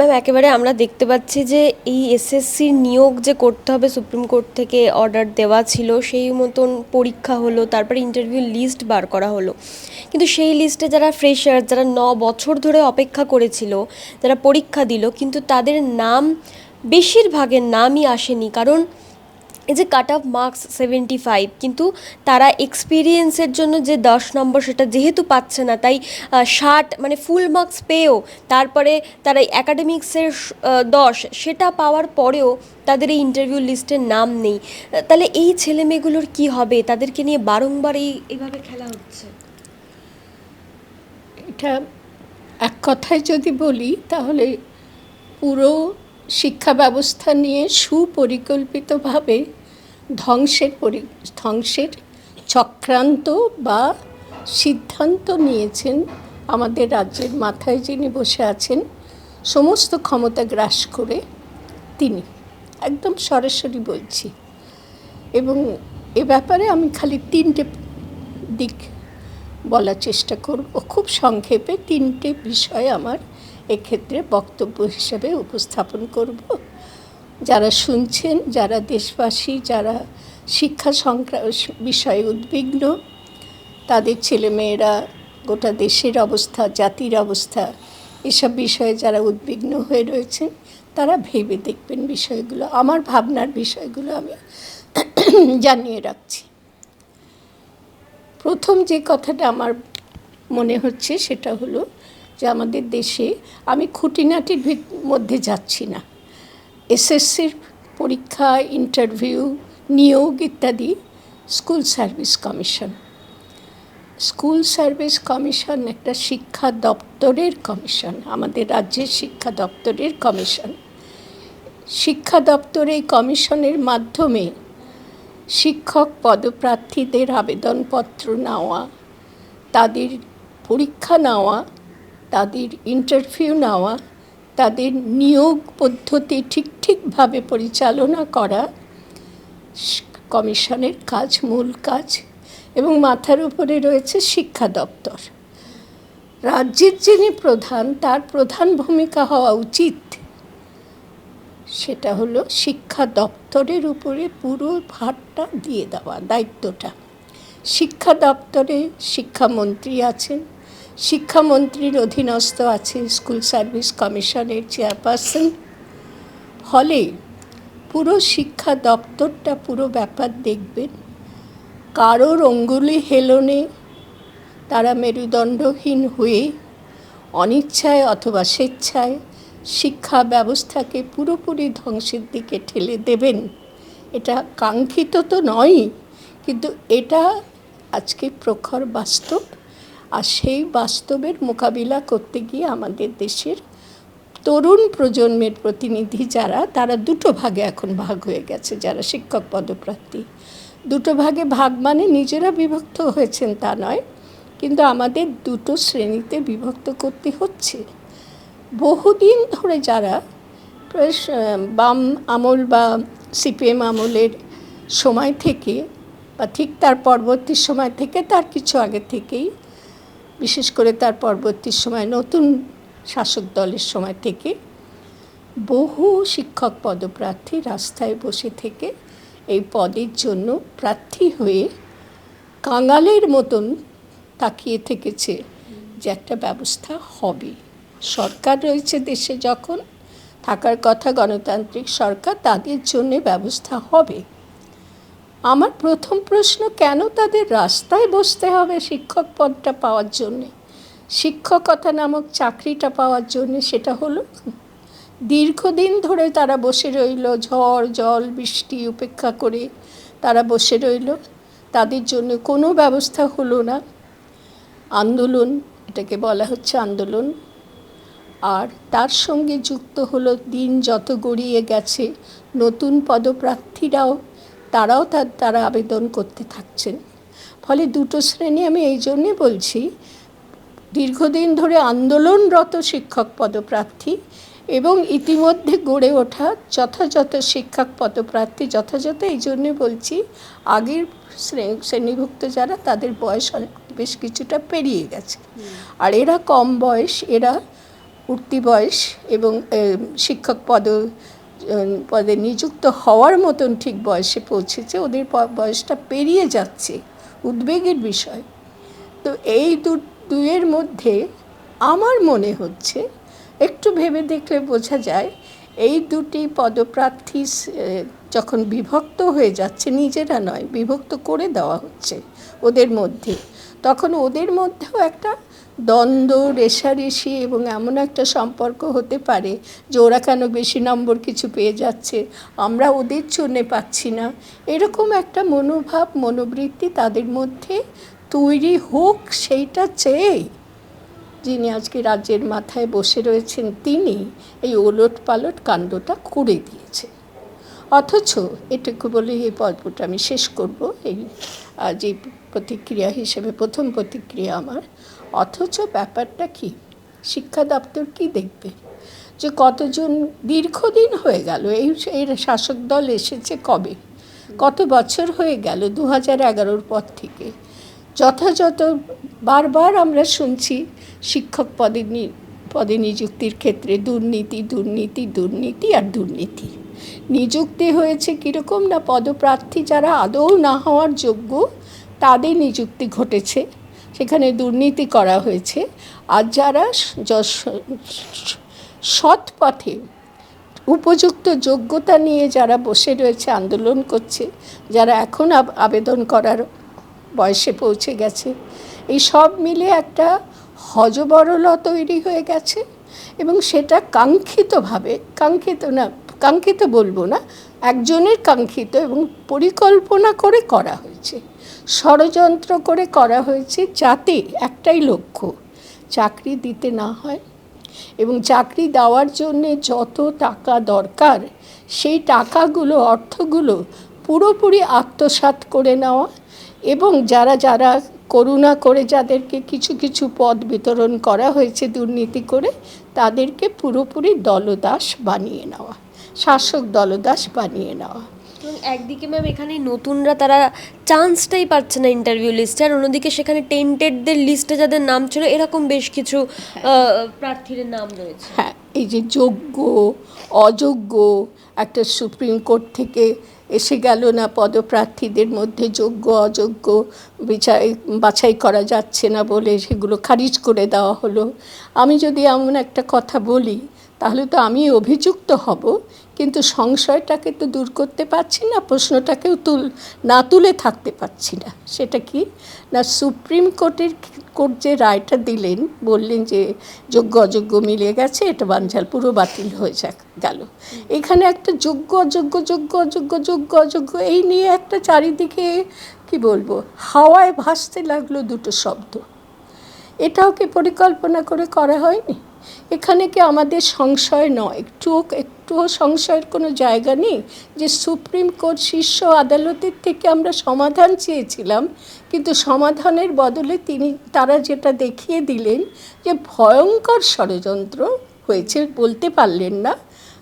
Ma'am একেবারে আমরা দেখতে পাচ্ছি যে এই এসএসসির নিয়োগ যে করতে হবে সুপ্রিম কোর্ট থেকে অর্ডার দেওয়া ছিল, সেই মতন পরীক্ষা হলো, তারপরে ইন্টারভিউ লিস্ট বার করা হলো। কিন্তু সেই লিস্টে যারা ফ্রেশার যারা ন বছর ধরে অপেক্ষা করেছিল, যারা পরীক্ষা দিল, কিন্তু তাদের নাম, বেশিরভাগের নামই আসেনি। কারণ এই যে cut off marks seventy five কিন্তু তারা এক্সপিরিয়েন্সের জন্য যে দশ নম্বর সেটা যেহেতু পাচ্ছে না, তাই ষাট মানে ফুল মার্কস পেয়েও তারপরে তারা অ্যাকাডেমিক্সের দশ সেটা পাওয়ার পরেও তাদের এই ইন্টারভিউ লিস্টের নাম নেই। তাহলে এই ছেলে মেয়েগুলোর কী হবে? তাদেরকে নিয়ে বারংবার এই, এইভাবে খেলা হচ্ছে। এটা এক কথায় যদি বলি, তাহলে পুরো শিক্ষা ব্যবস্থা নিয়ে সুপরিকল্পিতভাবে ধ্বংসের পরি, ধ্বংসের চক্রান্ত বা সিদ্ধান্ত নিয়েছেন আমাদের রাজ্যের মাথায় যিনি বসে আছেন, সমস্ত ক্ষমতা গ্রাস করে তিনি। একদম সরাসরি বলছি। এবং এ ব্যাপারে আমি খালি তিনটে দিক বলার চেষ্টা করব। খুব সংক্ষেপে তিনটে বিষয় আমার এক্ষেত্রে বক্তব্য হিসেবে উপস্থাপন করব। যারা শুনছেন, যারা দেশবাসী, যারা শিক্ষা সংক্রা বিষয়ে উদ্বিগ্ন, তাদের ছেলেমেয়েরা, গোটা দেশের অবস্থা, জাতির অবস্থা, এসব বিষয়ে যারা উদ্বিগ্ন হয়ে রয়েছেন, তারা ভেবে দেখবেন বিষয়গুলো। আমার ভাবনার বিষয়গুলো আমি জানিয়ে রাখছি। প্রথম যে কথাটা আমার মনে হচ্ছে, সেটা হলো যে আমাদের দেশে আমি খুঁটিনাটির মধ্যে যাচ্ছি না। এসএসসির পরীক্ষা ইন্টারভিউ নিয়োগ ইত্যাদি school service commission school service commission একটা শিক্ষা দপ্তরের কমিশন আমাদের রাজ্যের শিক্ষা দপ্তরের কমিশন শিক্ষা দপ্তর এই কমিশনের মাধ্যমে শিক্ষক পদপ্রার্থীদের আবেদনপত্র নেওয়া, তাদের পরীক্ষা নেওয়া তাদের ইন্টারভিউ নেওয়া, তাদের নিয়োগ পদ্ধতি ঠিক ঠিকভাবে পরিচালনা করা, কমিশনের কাজ, মূল কাজ এবং মাথার উপরে রয়েছে শিক্ষা দপ্তর। রাজ্যের যিনি প্রধান, তার প্রধান ভূমিকা হওয়া উচিত সেটা হলো শিক্ষা দপ্তরের উপরে পুরো ভারটা দিয়ে দেওয়া, দায়িত্বটা। শিক্ষা দপ্তরে শিক্ষামন্ত্রী আছেন শিক্ষামন্ত্রীর অধীনস্থ আছে স্কুল সার্ভিস কমিশনের চেয়ারপারসন। ফলে পুরো শিক্ষা দপ্তরটা, পুরো ব্যাপার দেখবেন। কারোর অঙ্গুলি হেলনে তারা মেরুদণ্ডহীন হয়ে, অনিচ্ছায় অথবা স্বেচ্ছায় শিক্ষা ব্যবস্থাকে পুরোপুরি ধ্বংসের দিকে ঠেলে দেবেন। এটা কাঙ্ক্ষিত তো নয়ই কিন্তু এটা আজকে প্রখর বাস্তব। আর সেই বাস্তবের মোকাবিলা করতে গিয়ে আমাদের দেশের তরুণ প্রজন্মের প্রতিনিধি যারা, তারা দুটো ভাগে এখন ভাগ হয়ে গেছে, যারা শিক্ষক পদপ্রার্থী। দুটো ভাগে ভাগ মানে নিজেরা বিভক্ত হয়েছেন তা নয়, কিন্তু আমাদের দুটো শ্রেণীতে বিভক্ত করতে হচ্ছে। বহুদিন ধরে যারা বাম আমল বা সিপিএম আমলের সময় থেকে বা ঠিক তার পরবর্তী সময় থেকে তার কিছু আগে থেকেই বিশেষ করে তার পরবর্তী সময়, নতুন শাসক দলের সময় থেকে বহু শিক্ষক পদপ্রার্থী রাস্তায় বসে থেকে এই পদের জন্য প্রার্থী হয়ে কাঙালের মতন তাকিয়ে থেকেছে যে একটা ব্যবস্থা হবে। সরকার রয়েছে দেশে যখন, থাকার কথা গণতান্ত্রিক সরকার তাদের জন্য ব্যবস্থা হবে। আমার প্রথম প্রশ্ন, কেন তাদের রাস্তায় বসতে হবে শিক্ষক পদটা পাওয়ার জন্যে? শিক্ষকতা নামক চাকরিটা পাওয়ার জন্যে সেটা হলো, দীর্ঘদিন ধরে তারা বসে রইল, ঝড়, জল, বৃষ্টি উপেক্ষা করে তারা বসে রইল। তাদের জন্য কোনো ব্যবস্থা হলো না। আন্দোলন, এটাকে বলা হচ্ছে আন্দোলন। আর তার সঙ্গে যুক্ত হলো, দিন যত গড়িয়ে গেছে, নতুন পদপ্রার্থীরাও তারাও তার তারা আবেদন করতে থাকছেন। ফলে দুটো শ্রেণি আমি এই জন্যে বলছি দীর্ঘদিন ধরে আন্দোলনরত শিক্ষক পদপ্রার্থী এবং ইতিমধ্যে গড়ে ওঠা যথাযথ শিক্ষক পদপ্রার্থী যথাযথ এই জন্যে বলছি আগের শ্রেণীভুক্ত যারা তাদের বয়স অনেক বেশ কিছুটা পেরিয়ে গেছে। আর এরা কম বয়স এরা উঠতি বয়স এবং শিক্ষক পদ পদে নিযুক্ত হওয়ার মতন ঠিক বয়সে পৌঁছেছে, ওদের বয়সটা পেরিয়ে যাচ্ছে, উদ্বেগের বিষয়। তো এই দু দুয়ের মধ্যে আমার মনে হচ্ছে, একটু ভেবে দেখলে বোঝা যায়, এই দুটি পদপ্রার্থী যখন বিভক্ত হয়ে যাচ্ছে, নিজেরা নয়, বিভক্ত করে দেওয়া হচ্ছে ওদের মধ্যে। তখন ওদের মধ্যেও একটা দ্বন্দ্ব, রেশারেশি এবং এমন একটা সম্পর্ক হতে পারে যে ওরা কেন বেশি নম্বর কিছু পেয়ে যাচ্ছে? আমরা ওদের জন্যে পাচ্ছি না। এরকম একটা মনোভাব, মনোবৃত্তি তাদের মধ্যে তৈরি হোক, সেইটা চেয়েই যিনি আজকে রাজ্যের মাথায় বসে রয়েছেন, তিনি এই ওলট পালট কাণ্ডটা করে দিয়েছে। অথচ এটুকু বলে এই পর্বটা আমি শেষ করব। এই যে প্রতিক্রিয়া হিসেবে, প্রথম প্রতিক্রিয়া আমার অথচ ব্যাপারটা কি? শিক্ষা দপ্তর কি দেখবে? যে কতজন দীর্ঘদিন হয়ে গেল, এই এই শাসক দল এসেছে কবে? কত বছর হয়ে গেল দু হাজার এগারোর পর থেকে? যথাযথ বারবার আমরা শুনছি শিক্ষক পদে পদে নিযুক্তির ক্ষেত্রে দুর্নীতি দুর্নীতি দুর্নীতি আর দুর্নীতি। নিযুক্তি হয়েছে কীরকম না? পদপ্রার্থী যারা আদৌ না হওয়ার যোগ্য, তাদের নিযুক্তি ঘটেছে। সেখানে দুর্নীতি করা হয়েছে। আর যারা সৎ পথে উপযুক্ত যোগ্যতা নিয়ে যারা বসে রয়েছে, আন্দোলন করছে, যারা এখন আব- আবেদন করার বয়সে পৌঁছে গেছে, এই সব মিলে একটা হজবরলা তৈরি হয়ে গেছে এবং সেটা কাঙ্ক্ষিতভাবে, কাঙ্ক্ষিত না, কাঙ্ক্ষিত বলব না, একজনের কাঙ্ক্ষিত এবং পরিকল্পনা করে করা হয়েছে। ষড়যন্ত্র করে করা হয়েছে যাতে একটাই লক্ষ্য, চাকরি দিতে না হয় এবং চাকরি দেওয়ার জন্য যত টাকা দরকার, সেই টাকাগুলো, অর্থগুলো পুরোপুরি আত্মসাৎ করে নেওয়া এবং যারা যারা করুণা করে যাদেরকে কিছু কিছু পদ বিতরণ করা হয়েছে দুর্নীতি করে, তাদেরকে পুরোপুরি দলদাস বানিয়ে নেওয়া, শাসক দলদাস বানিয়ে নেওয়া। এবং একদিকে ম্যাম এখানে নতুনরা তারা চান্সটাই পাচ্ছে না ইন্টারভিউ লিস্টে আর অন্যদিকে সেখানে টেন্টেডদের লিস্টে যাদের নাম ছিল এরকম বেশ কিছু প্রার্থীদের নাম রয়েছে। হ্যাঁ এই যে যোগ্য অযোগ্য একটা সুপ্রিম কোর্ট থেকে এসে গেল না পদপ্রার্থীদের মধ্যে যোগ্য অযোগ্য বিচার বাছাই করা যাচ্ছে না বলে সেগুলো খারিজ করে দেওয়া হলো। আমি যদি এমন একটা কথা বলি তাহলে তো আমি অভিযুক্ত হব, কিন্তু সংশয়টাকে তো দূর করতে পারছি না, প্রশ্নটাকেও তুল, না তুলে থাকতে পারছি না। সেটা কি? না, সুপ্রিম কোর্টের কোর্ট যে রায়টা দিলেন, বললেন যে যোগ্য অযোগ্য মিলে গেছে, এটা বানঝাল পুরো বাতিল হয়ে যাক, গেল। এখানে একটা যোগ্য অযোগ্য যোগ্য অযোগ্য যোগ্য অযোগ্য, এই নিয়ে একটা চারিদিকে, কি বলব, হাওয়ায় ভাসতে লাগল দুটো শব্দ। এটাও কি পরিকল্পনা করে করা হয়নি? এখানে কি আমাদের সংশয় নয়? একটুও একটুও সংশয়ের কোনো জায়গা নেই যে সুপ্রিম কোর্ট শীর্ষ আদালতের থেকে আমরা সমাধান চেয়েছিলাম, কিন্তু সমাধানের বদলে তিনি, তারা যেটা দেখিয়ে দিলেন যে ভয়ঙ্কর ষড়যন্ত্র হয়েছে, বলতে পারলেন না।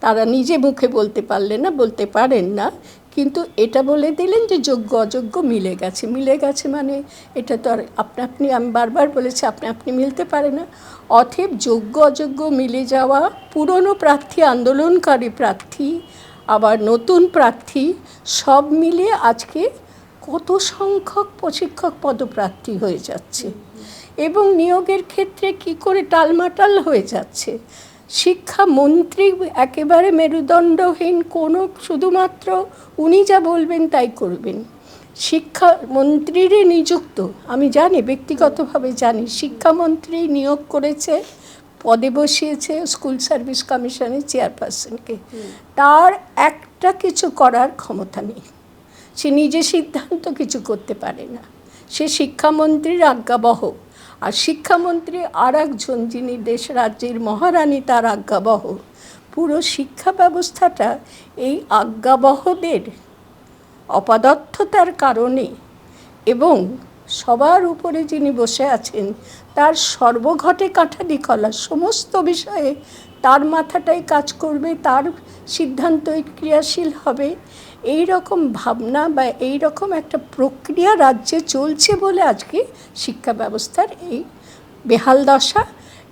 তারা নিজে মুখে বলতে পারলেন না, বলতে পারেন না কিন্তু এটা বলে দিলেন যে যোগ্য, অযোগ্য মিলে গেছে। মিলে গেছে মানে এটা তো আর আপনা, আপনি, আমি বারবার বলেছি, আপনি আপনি মিলতে পারে না। অথব যোগ্য, অযোগ্য মিলে যাওয়া, পুরনো প্রার্থী, আন্দোলনকারী প্রার্থী, আবার নতুন প্রার্থী, সব মিলিয়ে আজকে কত সংখ্যক প্রশিক্ষক পদপ্রার্থী হয়ে যাচ্ছে। এবং নিয়োগের ক্ষেত্রে কি করে টালমাটাল হয়ে যাচ্ছে। শিক্ষামন্ত্রী একেবারে মেরুদণ্ডহীন, কোনো শুধুমাত্র উনি যা বলবেন তাই করবেন। শিক্ষামন্ত্রীরই নিযুক্ত, আমি জানি, ব্যক্তিগতভাবে জানি, শিক্ষামন্ত্রী নিয়োগ করেছে, পদে বসিয়েছে স্কুল সার্ভিস কমিশনের চেয়ারপারসনকে। তার একটা কিছু করার ক্ষমতা নেই। সে নিজে সিদ্ধান্ত কিছু করতে পারে না। সে শিক্ষামন্ত্রীর আজ্ঞাবহ। আর শিক্ষামন্ত্রী আর একজন যিনি দেশ রাজ্যের মহারানী তার আজ্ঞাবহ। পুরো শিক্ষা ব্যবস্থাটা এই আজ্ঞাবহদের অপদার্থতার কারণে এবং সবার উপরে যিনি বসে আছেন, তার সর্বঘটে কাঠালি কলা সমস্ত বিষয়ে তার মাথাটাই কাজ করবে, তার সিদ্ধান্তই ক্রিয়াশীল হবে। এই রকম ভাবনা বা এই রকম একটা প্রক্রিয়া রাজ্যে চলছে বলে আজকে শিক্ষা ব্যবস্থার এই বেহাল দশা।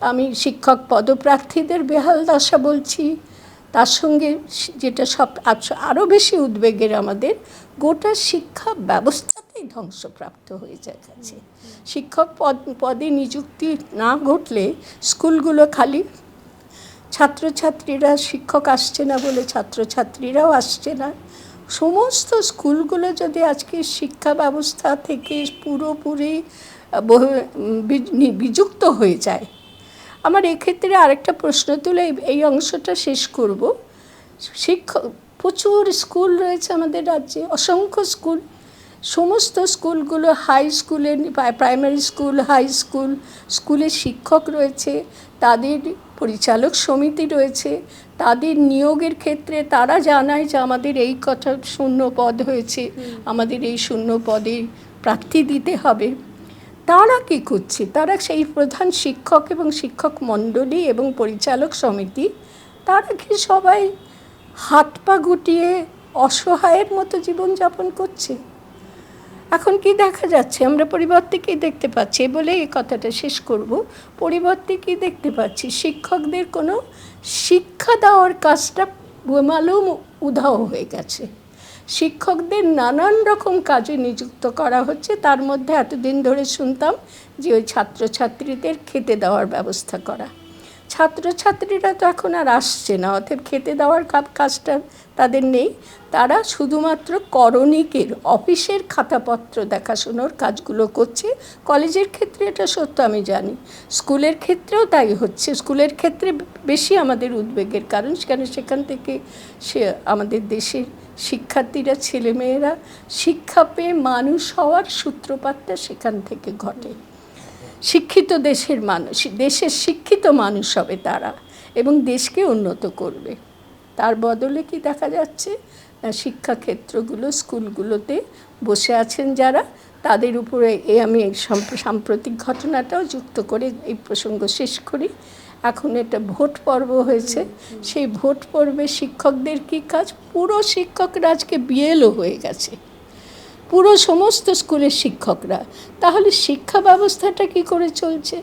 আমি শিক্ষক পদপ্রার্থীদের বেহাল দশা বলছি। তার সঙ্গে যেটা সব আরও বেশি উদ্বেগের আমাদের, গোটা শিক্ষা ব্যবস্থাতেই ধ্বংসপ্রাপ্ত হয়ে যাচ্ছে শিক্ষক পদ, পদে নিযুক্তি না ঘটলে স্কুলগুলো খালি। ছাত্রছাত্রীরা শিক্ষক আসছে না বলে ছাত্রছাত্রীরাও আসছে না। সমস্ত স্কুলগুলো যদি আজকে শিক্ষা ব্যবস্থা থেকে পুরোপুরি বিযুক্ত হয়ে যায়, আমার এক্ষেত্রে আরেকটা প্রশ্ন তুলে এই অংশটা শেষ করব। শিক্ষক, প্রচুর স্কুল রয়েছে আমাদের রাজ্যে, অসংখ্য স্কুল। সমস্ত স্কুলগুলো হাই স্কুলে প্রাইমারি স্কুল হাই স্কুল স্কুলে শিক্ষক রয়েছে তাদের পরিচালক সমিতি রয়েছে তাদের নিয়োগের ক্ষেত্রে তারা জানায় যে আমাদের এই কথা শূন্য পদ হয়েছে আমাদের এই শূন্য পদে প্রার্থী দিতে হবে। তারা কি করছে? তারা সেই প্রধান শিক্ষক এবং শিক্ষক মণ্ডলী এবং পরিচালক সমিতি তারা কি সবাই হাত পা গুটিয়ে অসহায়ের মতো জীবনযাপন করছে? এখন কি দেখা যাচ্ছে? আমরা পরিবর্তে কি দেখতে পাচ্ছি বলে এই কথাটা শেষ করব। পরিবর্তে কি দেখতে পাচ্ছি। শিক্ষকদের কোনো শিক্ষা দেওয়ার কাজটা মালুম উধাও হয়ে গেছে। শিক্ষকদের নানান রকম কাজে নিযুক্ত করা হচ্ছে। তার মধ্যে এতদিন ধরে শুনতাম যে ওই ছাত্রছাত্রীদের খেতে দেওয়ার ব্যবস্থা করা। ছাত্রছাত্রীরা তো এখন আর আসছে না, অতএব খেতে দেওয়ার কাপ- কাজটা তাদের নেই। তারা শুধুমাত্র করণিকের, অফিসের খাতাপত্র দেখাশোনার কাজগুলো করছে। কলেজের ক্ষেত্রে এটা সত্য, আমি জানি। স্কুলের ক্ষেত্রেও তাই হচ্ছে। স্কুলের ক্ষেত্রে বেশি আমাদের উদ্বেগের কারণ সেখানে সেখান থেকে সে আমাদের দেশের শিক্ষার্থীরা, ছেলেমেয়েরা শিক্ষা পেয়ে মানুষ হওয়ার সূত্রপাতটা সেখান থেকে ঘটে। শিক্ষিত দেশের মানুষ, দেশের শিক্ষিত মানুষ হবে তারা এবং দেশকে উন্নত করবে। তার বদলে কি দেখা যাচ্ছে? না শিক্ষাক্ষেত্রগুলো, স্কুলগুলোতে বসে আছেন যারা, তাদের উপরে এ আমি সাম্প্রতিক ঘটনাটাও যুক্ত করে এই প্রসঙ্গ শেষ করি। এখন এটা ভোট পর্ব হয়েছে। সেই ভোট পর্বে শিক্ষকদের কি কাজ? পুরো শিক্ষকরা আজকে বিএলও হয়ে গেছে। পুরো সমস্ত স্কুলের শিক্ষকরা। তাহলে শিক্ষা ব্যবস্থাটা কি করে চলছে?